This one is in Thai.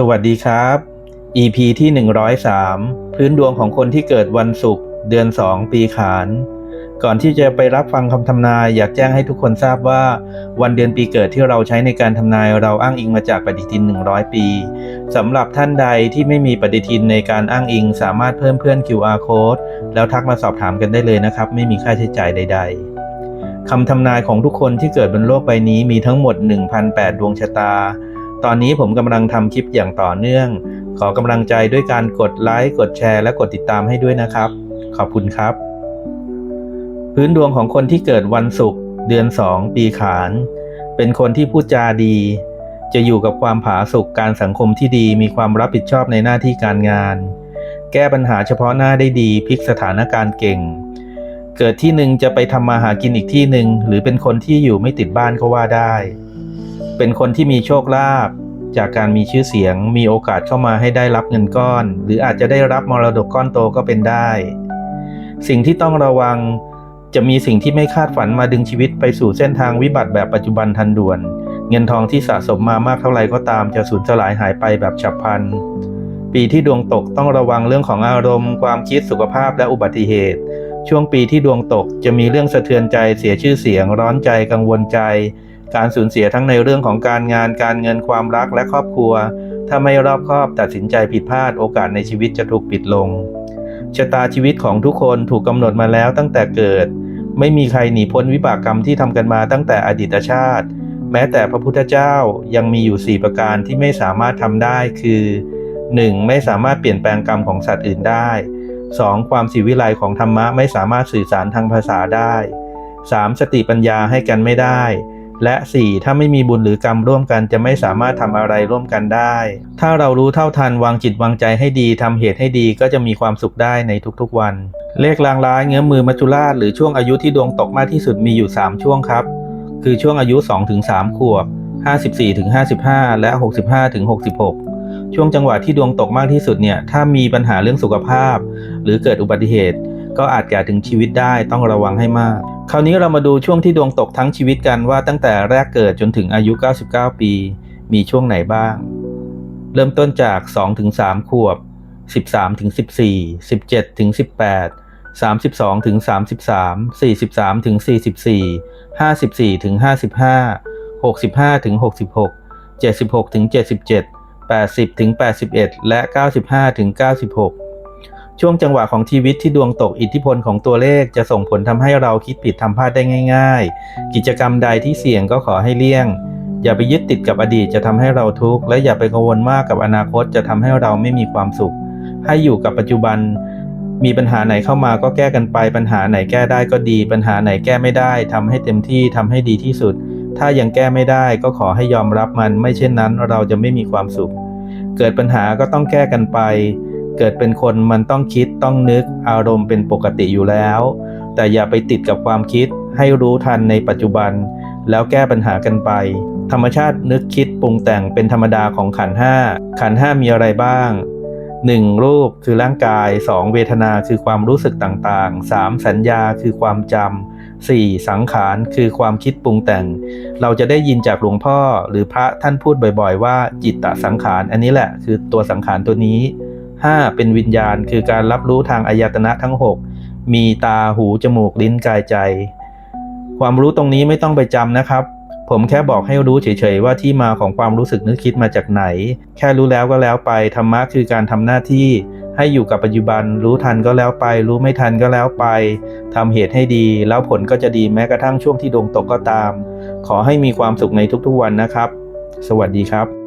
สวัสดีครับ EP ที่ 103 พื้นดวงของคนที่เกิดวันศุกร์เดือน 2 ปีขาน ก่อนที่จะไปรับฟังคำทำนาย อยากแจ้งให้ทุกคนทราบว่า วันเดือนปีเกิดที่เราใช้ในการทำนายเราอ้างอิงมาจากปฏิทิน 100 ปีสำหรับท่านใดที่ไม่มีปฏิทินในการอ้างอิง สามารถเพิ่มเพื่อน QR code แล้วทักมาสอบถามกันได้เลยนะครับ ไม่มีค่าใช้จ่ายใด ๆคำทำนายของทุกคนที่เกิดบนโลกใบนี้มีทั้งหมด 1,008 ดวงชะตา ตอนนี้ผมกำลังทำคลิปอย่างต่อเนื่อง ขอกำลังใจด้วยการกดไลค์ กดแชร์ และกดติดตามให้ด้วยนะครับ ขอบคุณครับ พื้นดวงของคนที่เกิดวันศุกร์เดือน 2 ปีขาน เป็นคนที่พูดจาดี จะอยู่กับความผาสุกการสังคมที่ดีมีความรับผิดชอบในหน้าที่การงาน แก้ปัญหาเฉพาะหน้าได้ดีพลิกสถานการณ์เก่ง เกิดที่หนึ่งจะไปทำมาหากินอีกที่หนึ่งหรือเป็นคนที่อยู่ไม่ติดบ้านก็ว่าได้ เป็นคนที่มีโชคลาภจากการมีชื่อเสียง มีโอกาสเข้ามาให้ได้รับเงินก้อน หรืออาจจะได้รับมรดกก้อนโตก็เป็นได้ สิ่งที่ต้องระวังจะมีสิ่งที่ไม่คาดฝันมาดึงชีวิตไปสู่เส้นทางวิบัติแบบปัจจุบันทันด่วน เงินทองที่สะสมมามากเท่าไหร่ก็ตามจะสูญสลายหายไปแบบฉับพลัน ปีที่ดวงตกต้องระวังเรื่องของอารมณ์ ความคิดสุขภาพและอุบัติเหตุ ช่วงปีที่ดวงตกจะมีเรื่องสะเทือนใจเสียชื่อเสียง ร้อนใจกังวลใจ การสูญเสียทั้งในเรื่องของการงานการเงินความรักและครอบครัว ถ้าไม่รอบคอบตัดสินใจผิดพลาดโอกาสในชีวิตจะถูกปิดลง ชะตาชีวิตของทุกคนถูกกำหนดมาแล้วตั้งแต่เกิด ไม่มีใครหนีพ้นวิบากกรรมที่ทำกันมาตั้งแต่อดีตชาติ แม้แต่พระพุทธเจ้ายังมีอยู่ 4 ประการที่ไม่สามารถทำได้คือ 1. ไม่สามารถเปลี่ยนแปลงกรรมของสัตว์อื่นได้ 2. ความสิวิไลของธรรมะไม่สามารถสื่อสารทางภาษาได้ 3. สติปัญญาให้กันไม่ได้ และ 4. ถ้าไม่มีบุญหรือกรรมร่วมกันจะไม่สามารถทำอะไรร่วมกันได้ ถ้าเรารู้เท่าทันวางจิตวางใจให้ดีทำเหตุให้ดีก็จะมีความสุขได้ในทุกๆวัน เลขลางร้ายเงื้อมือมัจจุราชหรือช่วงอายุที่ดวงตกมากที่สุดมีอยู่ 3 ช่วงครับ คือช่วงอายุ 2-3 ขวบ 54-55 และ 65-66 ช่วงจังหวะที่ดวงตกมากที่สุดเนี่ยถ้ามีปัญหาเรื่องสุขภาพ หรือเกิดอุบัติเหตุ ก็อาจแก่ถึงชีวิตได้ต้องระวังให้มาก คราวนี้เรามาดูช่วงที่ดวงตกทั้งชีวิตกันว่าตั้งแต่แรกเกิดจนถึงอายุ 99 ปี มีช่วงไหนบ้าง เริ่มต้นจาก 2-3 ขวบ 13-14 17-18 32ถึง33 43ถึง44 54ถึง55 65ถึง66 76ถึง77 80ถึง81 และ 95ถึง96 ช่วงจังหวะของชีวิตที่ดวงตกอิทธิพลของตัวเลขจะส่งผลทำให้เราคิดผิดทำพลาดได้ง่าย ๆ กิจกรรมใดที่เสี่ยงก็ขอให้เลี่ยง อย่าไปยึดติดกับอดีตจะทำให้เราทุกข์และอย่าไปกังวลมากกับอนาคตจะทำให้เราไม่มีความสุข ให้อยู่กับปัจจุบัน มีปัญหาไหนเข้ามาก็แก้กันไป ปัญหาไหนแก้ได้ก็ดี ปัญหาไหนแก้ไม่ได้ทำให้เต็มที่ทำให้ดีที่สุด ถ้ายังแก้ไม่ได้ก็ขอให้ยอมรับมัน ไม่เช่นนั้นเราจะไม่มีความสุข เกิดปัญหาก็ต้องแก้กันไป เกิดเป็นคนมันต้องคิดต้องนึกอารมณ์เป็นปกติอยู่แล้ว แต่อย่าไปติดกับความคิดให้รู้ทันในปัจจุบัน แล้วแก้ปัญหากันไป ธรรมชาตินึกคิดปรุงแต่งเป็นธรรมดาของขันห้าขันห้ามีอะไรบ้าง 1. รูปคือร่างกาย 2. เวทนาคือความรู้สึกต่างๆ 3. สัญญาคือความจำ 4. สังขารคือความคิดปรุงแต่ง เราจะได้ยินจากหลวงพ่อหรือพระท่านพูดบ่อยๆ ว่าจิตตสังขาร อันนี้แหละคือตัวสังขารตัวนี้ 5. เป็นวิญญาณคือการรับรู้ทางอายตนะทั้ง 6 มีตาหู จมูก ลิ้นกายใจ ความรู้ตรงนี้ไม่ต้องไปจำนะครับ ผมแค่บอกให้รู้เฉยๆว่าที่มาของความรู้สึกนึกคิดมาจากไหน แค่รู้แล้วก็แล้วไปธรรมะคือการทำหน้าที่ให้อยู่กับปัจจุบัน รู้ทันก็แล้วไป รู้ไม่ทันก็แล้วไปทำเหตุให้ดี แล้วผลก็จะดีแม้กระทั่งช่วงที่ดวงตกก็ตาม ขอให้มีความสุขในทุกๆวันนะครับ สวัสดีครับ